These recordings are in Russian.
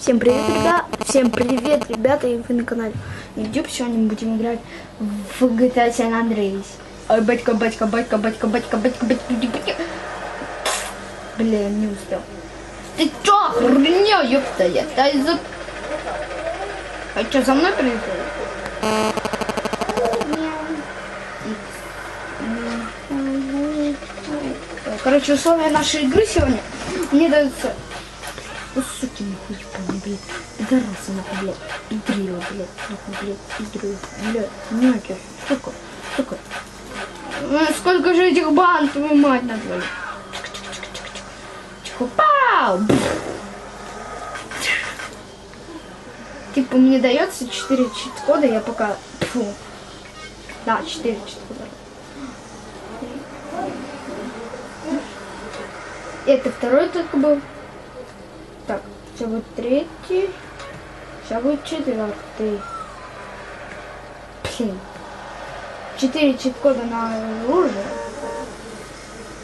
Всем привет, ребята! Всем привет, ребята, и вы на канале YouTube. Сегодня мы будем играть в GTA San Andreas. Ой, батька, батька, батька, батька, батька, батька, батька, батька. Блин, не успел. Ты чё, хрня, ёпта, я та из-за... А чё, за мной приехал? Короче, условия нашей игры сегодня мне даются... Ну, суки, нахуй, помню, блядь. Пидорасы, нахуй, блядь. Пидрила, блядь. Нахуй, блядь. Пидрила, блядь. Нахер. Сколько? Сколько? Ну, сколько же этих банд, твою мать, на твою. Пау! Типа мне дается 4 чит-кода, я пока... Фу. Да, 4 чит-кода. Это второй только был. Так, сейчас будет третий. Сейчас будет четвертый. Блин. Четыре чит-кода на оружие.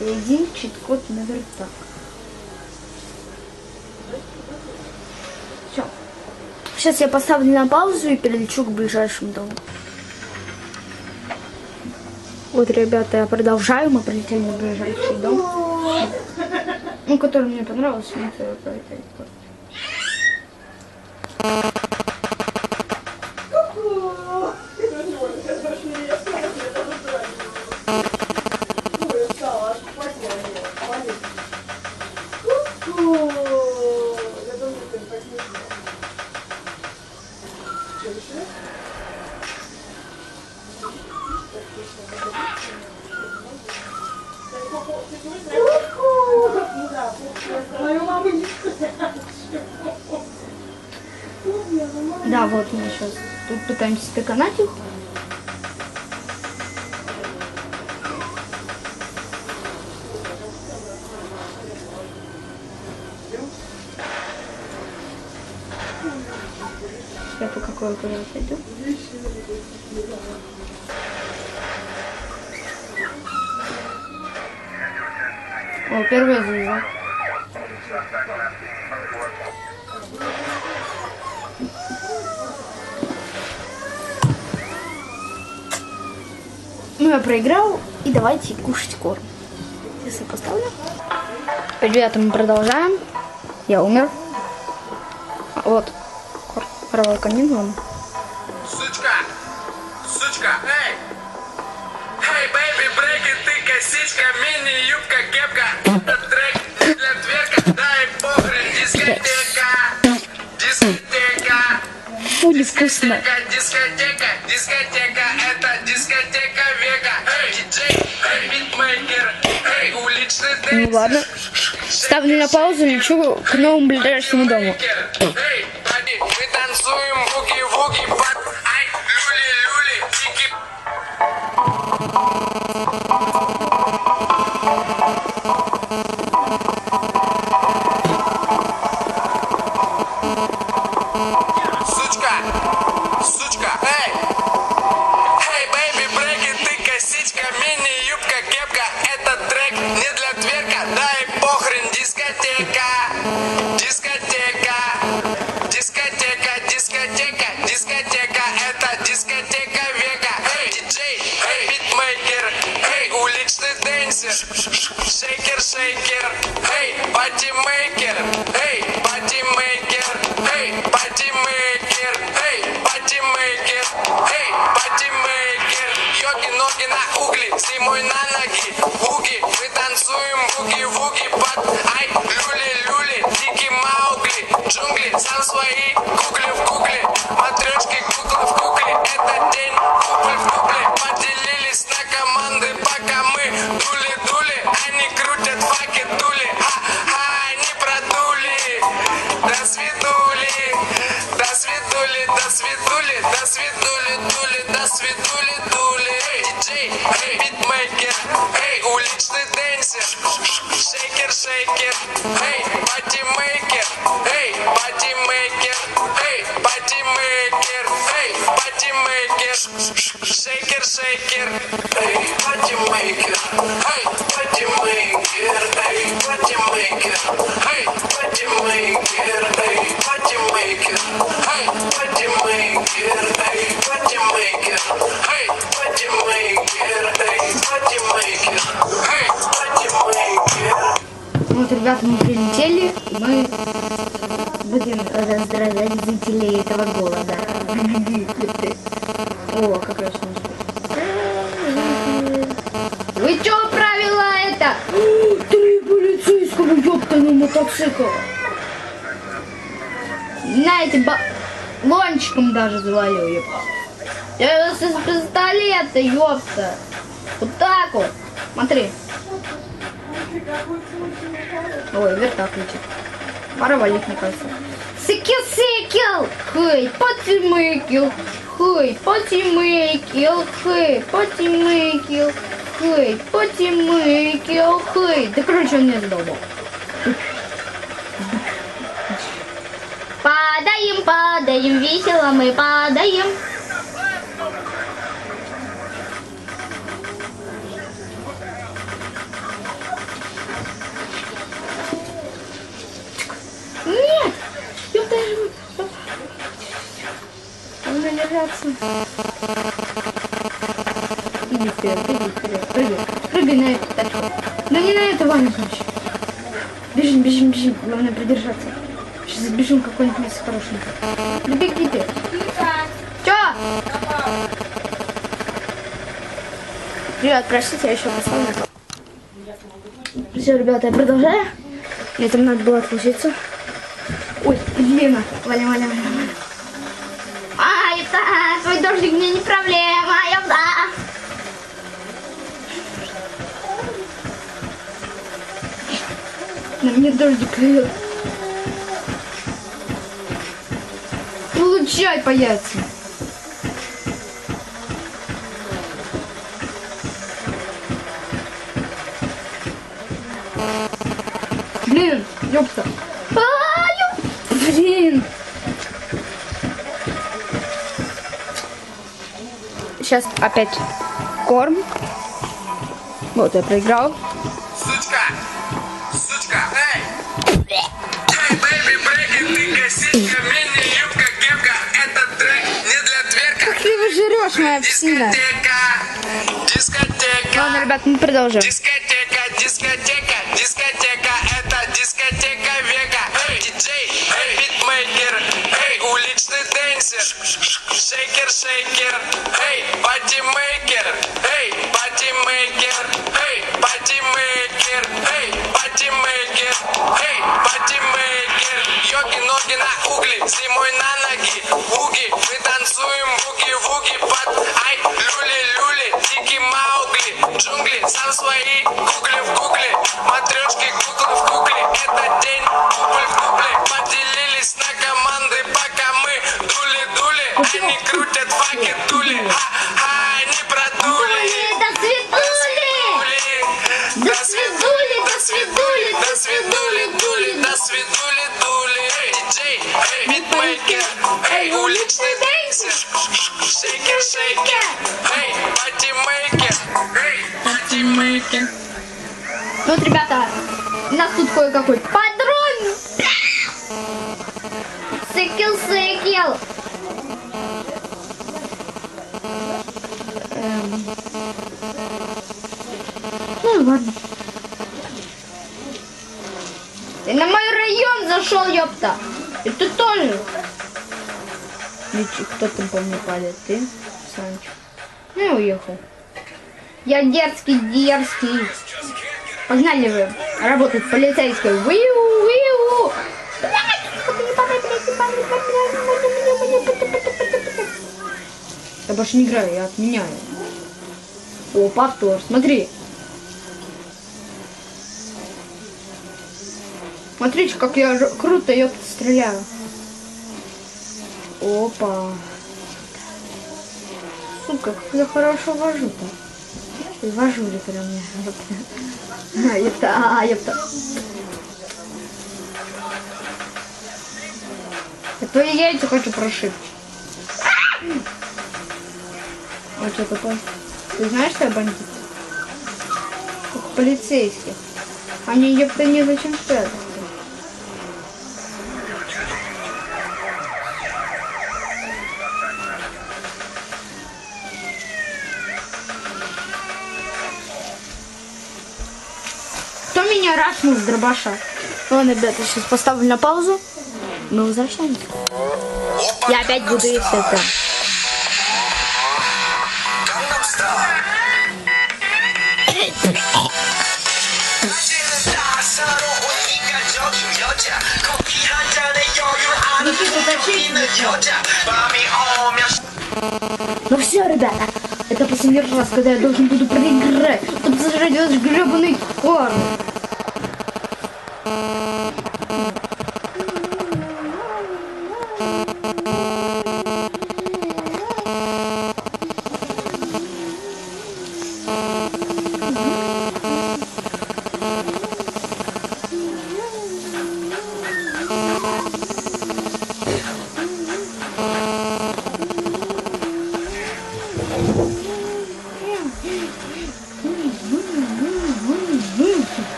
И один чит-код на вертак. Все. Сейчас я поставлю на паузу и перелечу к ближайшему дому. Вот, ребята, я продолжаю. Мы прилетели на ближайший дом. Ну, который мне понравился, это какая-то. Thank you. Да, вот мы сейчас тут пытаемся доконать их. Я по какой куда О, первая звезда. Ну, я проиграл, и давайте кушать корм. Я поставлю. Ребята, мы продолжаем. Я умер. А, вот. Коровой канин вон. Сучка! Сучка! Эй, ты косичка, мини-юбка, кепка. Это трек для дверка, дай похрен, дискотека. Дискотека. Фу, невкусно. Дискотека, дискотека, дискотека, это дискотека века. Эй, диджей, эй, битмейкер, эй, уличный Ну дэнсер. ладно. Ставлю на паузу, лечу к новому ближайшему дому. Эй, make it. Hey. Ребята, мы прилетели, мы будем раздражать зрителей этого голода. О, как раз Вы чё правила это? Три полицейского, ёптаный мотоцикл. Знаете, баллончиком даже завалил, ёпта. Я из пистолета, ёпта. Вот так вот. Смотри. Ой, вертак летит. Валить, мне кажется. Сикил-сикил! Хей, потимыкил! Хей, потимыкил! Хей, потимыкил! Хей, потимыкил! Хей! Да короче, он меня задолбал. Падаем, падаем, весело мы падаем. Нет! Ёпта, я же... Нужно держаться. Иди вперед, иди вперед, прыгай. Прыгай на эту тачку. Да не на эту, Ваня, короче. Бежим, бежим, бежим. Главное придержаться. Сейчас забежим какое-нибудь место хорошенькое. Да беги ты. Чё? Ребят, простите, я еще поставлю. Все, ребята, я продолжаю. Мне там надо было отключиться. Ой, Лена, валя, валя, валя. Дождик мне не проблема, я да. На мне дождик льет. Получай по яйцам. Блин, ёпта. А, ёп- Блин. Сейчас опять корм. Вот, я проиграл. Сучка! Сучка! Эй! Эй, бэйби, брейки, ты косичка, мини-юбка, кепка. Этот трек не для тверка. Как ты его жрешь, моя псина? Дискотека, дискотека. Ладно, ребят, мы продолжим. Дискотека, шейкер, шейкер, эй, патимейкер, эй, патимейкер, эй, патимейкер, эй, патимейкер, эй, патимейкер, йоги, ноги на угли, зимой на свидули, дули, до свидули, дули. Эй, диджей, эй, битмейкер, эй, уличный дэнсер, шейкер, шейкер, эй, патимейкер, эй, патимейкер. Вот, ребята, у нас тут кое-какой патрон. Сыкил, сыкил. Ты на мой район зашел, ёпта. И ты тоже. Кто там по мне падает? Ты, Санч. Ну и уехал. Я дерзкий, дерзкий. Погнали вы работать полицейской. Виу, виу. Я больше не играю, я отменяю. О, повтор, смотри. Смотрите, как я круто ее стреляю. Опа. Сука, как я хорошо вожу-то. Вожу ли прям я. А, ёпта, а, ёпта. Я твои яйца хочу прошить. Вот что такое. Ты знаешь, что я бандит? Как полицейских. Они, ёпта, не зачем спрятаться. шарахнул с дробаша. Ладно, ребята, сейчас поставлю на паузу. Мы возвращаемся. Я опять буду их это. Ну все, ребята, это последний раз, когда я должен буду проиграть, чтобы сожрать ваш гребаный корм. Uh...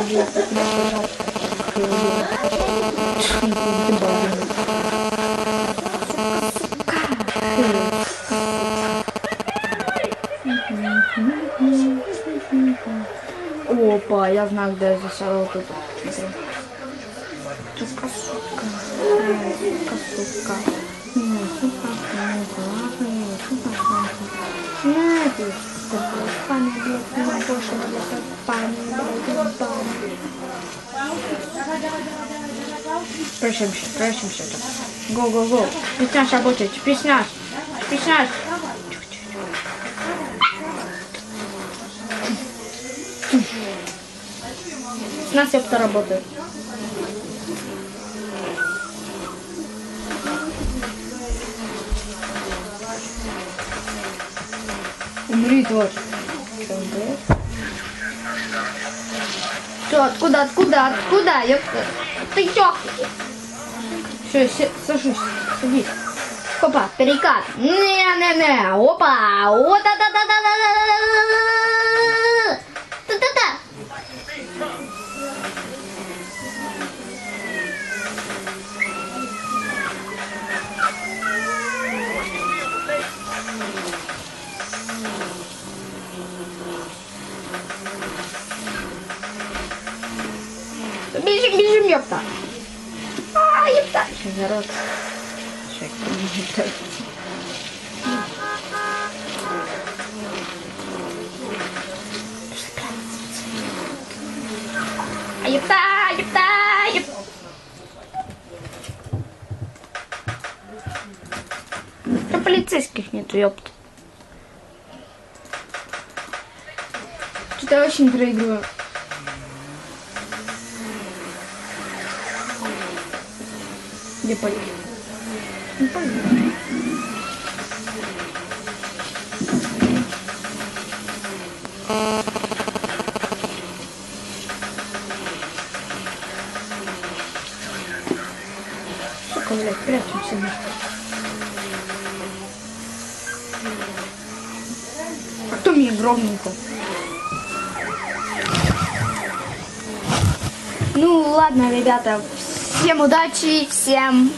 Опа, я знаю, где я засела тут. Сука, сука, сука, сука. Надеюсь, что папа не будет на больше для папа. Просимся, просимся. Го, го, го. 15 работает. 15. 15. С нас это работает. Умри, тварь. Что он делает? Все, откуда, откуда, откуда? Ёпта. Ты чё? Все, сажусь, садись. Опа, перекат. Не-не-не, опа. Вот, да да да да да да да Бежим, бежим, ёпта. А, ёпта. Сейчас народ. Сейчас ёпта. Ёпта, ёпта, ёпта. Да полицейских нету, ёпта. Что-то очень проигрываю. Где поехали? Не понял. Сука, блядь, прячемся. А кто мне громненько? Ну ладно, ребята, всем удачи, всем